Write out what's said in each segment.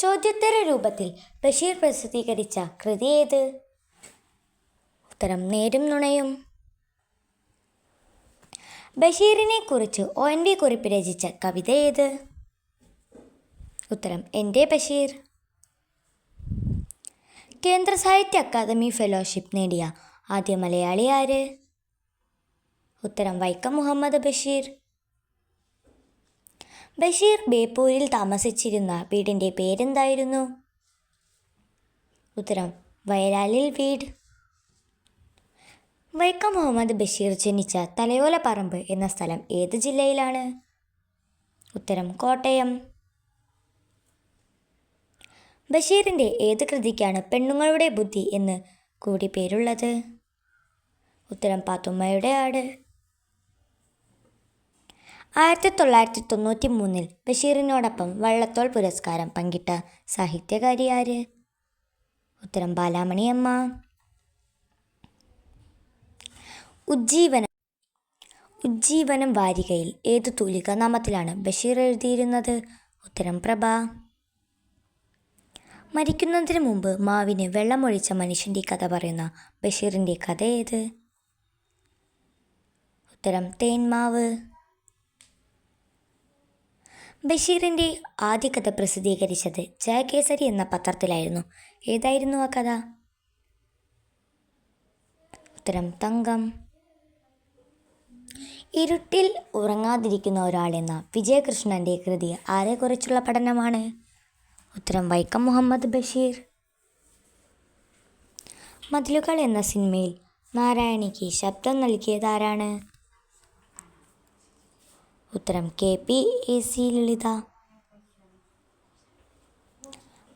ചോദ്യോത്തര രൂപത്തിൽ ബഷീർ പ്രസിദ്ധീകരിച്ച കൃതി ഏത്? ഉത്തരം നേരും നുണയും. ബഷീറിനെ കുറിച്ച് ഒ എൻ വി കുറിപ്പ് രചിച്ച കവിത ഏത്? ഉത്തരം എന്റെ ബഷീർ. കേന്ദ്ര സാഹിത്യ അക്കാദമി ഫെലോഷിപ്പ് നേടിയ ആദ്യ മലയാളി ആര്? ഉത്തരം വൈക്കം മുഹമ്മദ് ബഷീർ. ബഷീർ ബേപ്പൂരിൽ താമസിച്ചിരുന്ന വീടിന്റെ പേരെന്തായിരുന്നു? ഉത്തരം വയലാലിൽ വീട്. വൈക്കം മുഹമ്മദ് ബഷീർ ജനിച്ച തലയോലപ്പറമ്പ് എന്ന സ്ഥലം ഏത് ജില്ലയിലാണ്? ഉത്തരം കോട്ടയം. ബഷീറിന്റെ ഏത് കൃതിക്കാണ് പെണ്ണുങ്ങളുടെ ബുദ്ധി എന്ന് കൂടി പേരുള്ളത്? ഉത്തരം പാത്തുമ്മയുടെ ആട്. ആയിരത്തി തൊള്ളായിരത്തി തൊണ്ണൂറ്റി മൂന്നിൽ ബഷീറിനോടൊപ്പം വള്ളത്തോൾ പുരസ്കാരം പങ്കിട്ട സാഹിത്യകാരി ആര്? ഉത്തരം ബാലാമണിയമ്മ. ഉജ്ജീവനം. ഉജ്ജീവനം വാരികയിൽ ഏത് തൂലിക നാമത്തിലാണ് ബഷീർ എഴുതിയിരുന്നത്? ഉത്തരം പ്രഭ. മരിക്കുന്നതിന് മുമ്പ് മാവിന് വെള്ളമൊഴിച്ച മനുഷ്യന്റെ കഥ പറയുന്ന ബഷീറിന്റെ കഥ ഏത്? ഉത്തരം തേന്മാവ് ബഷീറിന്റെ ആദ്യ കഥ പ്രസിദ്ധീകരിച്ചത് ജയകേസരി എന്ന പത്രത്തിലായിരുന്നു. ഏതായിരുന്നു ആ കഥ? ഉത്തരം തങ്കം. ഇരുട്ടിൽ ഉറങ്ങാതിരിക്കുന്ന ഒരാളെന്ന വിജയകൃഷ്ണന്റെ കൃതി ആരെക്കുറിച്ചുള്ള പഠനമാണ്? ഉത്തരം വൈക്കം മുഹമ്മദ് ബഷീർ. മതിലുകൾ എന്ന സിനിമയിൽ നാരായണിക്ക് ശബ്ദം നൽകിയതാരാണ് ഉത്തരം K P A C Lalitha.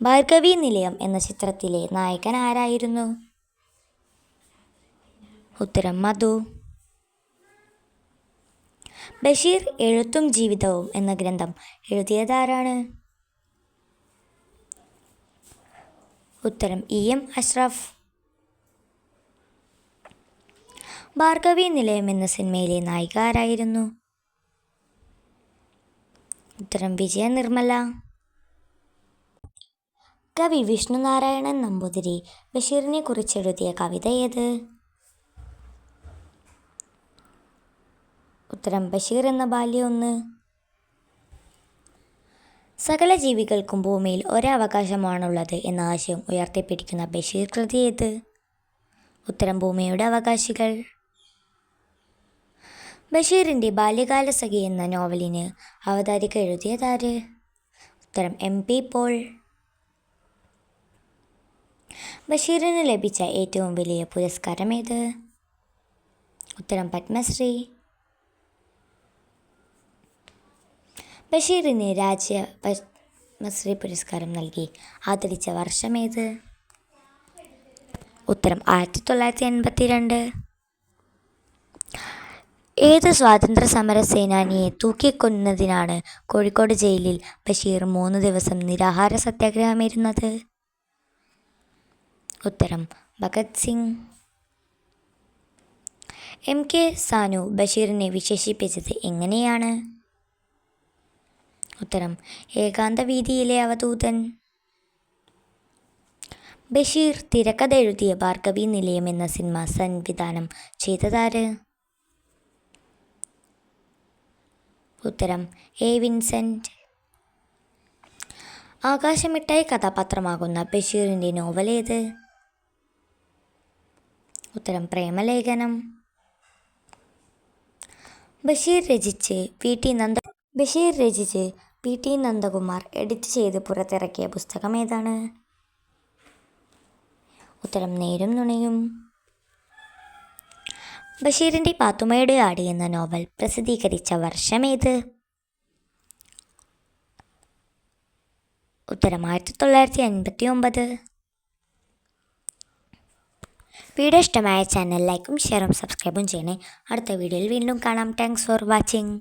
Bhargavi Nilayam എന്ന ചിത്രത്തിലെ നായകൻ ആരായിരുന്നു? ഉത്തരം മധു. ബഷീർ എഴുത്തും ജീവിതവും എന്ന ഗ്രന്ഥം എഴുതിയതാരാണ്? ഉത്തരം ഇ എം അഷ്റഫ്. ഭാർഗവി നിലയം എന്ന സിനിമയിലെ നായിക ആരായിരുന്നു? ഉത്തരം വിജയ നിർമ്മല. കവി വിഷ്ണുനാരായണൻ നമ്പൂതിരി ബഷീറിനെ കുറിച്ചെഴുതിയ കവിത ഏത്? ഉത്തരം ബഷീർ എന്ന ബാല്യം ഒന്ന് സകല ജീവികൾക്കും ഭൂമിയിൽ ഒരവകാശമാണുള്ളത് എന്ന ആശയം ഉയർത്തിപ്പിടിക്കുന്ന ബഷീർ കൃതി ഏത്? ഉത്തരം ഭൂമിയുടെ അവകാശികൾ. ബഷീറിന്റെ ബാല്യകാല സഖി എന്ന നോവലിന് അവതാരിക എഴുതിയതാര്? ഉത്തരം എം പി പോൾ. ബഷീറിന് ലഭിച്ച ഏറ്റവും വലിയ പുരസ്കാരം ഏത്? ഉത്തരം പത്മശ്രീ. ബഷീറിന് രാജ്യ പത്മശ്രീ പുരസ്കാരം നൽകി ആദരിച്ച വർഷമേത് ഉത്തരം ആയിരത്തി തൊള്ളായിരത്തി എൺപത്തി രണ്ട് ഏത് സ്വാതന്ത്ര്യ സമര സേനാനിയെ തൂക്കിക്കൊന്നതിനാണ് കോഴിക്കോട് ജയിലിൽ ബഷീർ മൂന്ന് ദിവസം നിരാഹാര സത്യാഗ്രഹമിരുന്നത് ഉത്തരം ഭഗത് സിംഗ്. എം കെ സാനു ബഷീറിനെ വിശേഷിപ്പിച്ചത് എങ്ങനെയാണ്? ഉത്തരം ഏകാന്ത വീതിയിലെ അവധൂതൻ. ബഷീർ തിരക്കഥ എഴുതിയ ഭാർഗവി നിലയം എന്ന സിനിമ സംവിധാനം ചെയ്തതാര്? ഉത്തരം എ വിൻസെന്റ് ആകാശമിട്ടായി കഥാപാത്രമാകുന്ന ബഷീറിന്റെ നോവൽ ഏത്? ഉത്തരം പ്രേമലേഖനം. ബഷീർ രചിച്ച് പി ടി. നന്ദ ബഷീർ രചിച്ച് പി ടി. നന്ദകുമാർ എഡിറ്റ് ചെയ്ത് പുറത്തിറക്കിയ പുസ്തകം ഏതാണ്? ഉത്തരം നേരും നുണയും. ബഷീറിന്റെ പാത്തുമ്മയുടെ ആട് എന്ന നോവൽ പ്രസിദ്ധീകരിച്ച വർഷമേത്? ഉത്തരം ആയിരത്തി തൊള്ളായിരത്തി അൻപത്തി ഒമ്പത് വീഡിയോ ഇഷ്ടമായ ചാനൽ ലൈക്കും ഷെയറും സബ്സ്ക്രൈബും ചെയ്യണേ. അടുത്ത വീഡിയോയിൽ വീണ്ടും കാണാം. Thanks for watching